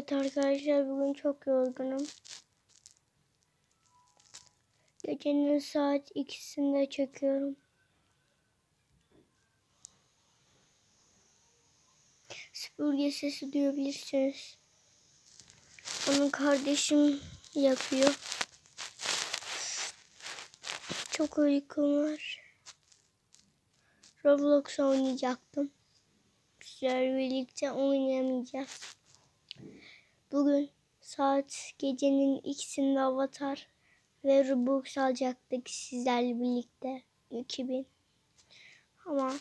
Evet arkadaşlar bugün çok yorgunum. Gecenin saat ikisinde çekiyorum. Süpürge sesi duyabilirsiniz. Onun kardeşim yapıyor. Çok uykum var. Roblox oynayacaktım. Sizlerle birlikte oynayamayacağız. Bugün saat gecenin ikisinde Avatar ve Robux alacaktık sizlerle birlikte 2000. Ama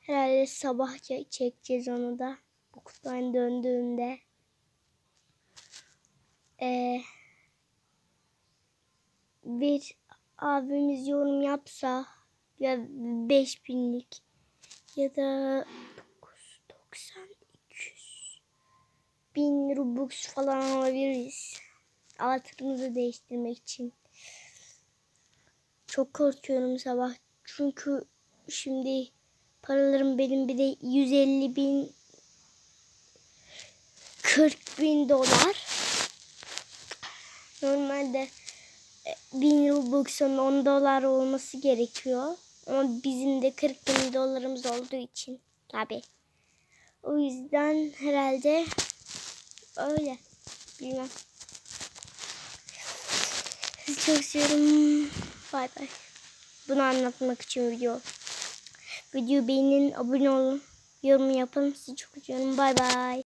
herhalde sabah çe- çekeceğiz onu da. Okuldan döndüğümde. Ee, bir abimiz yorum yapsa ya 5000'lik ya da 990 200 bin Robux falan alabiliriz. Avatarımızı değiştirmek için. Çok korkuyorum sabah. Çünkü şimdi paralarım benim bir de 150 bin 40 bin dolar. Normalde e, 1000 Robux'un 10 dolar olması gerekiyor. Ama bizim de 40 bin dolarımız olduğu için tabi. O yüzden herhalde öyle. Bilmem. Sizi çok seviyorum. Bay bay. Bunu anlatmak için video. Videoyu beğenin, abone olun, yorum yapın. Sizi çok seviyorum. Bay bay.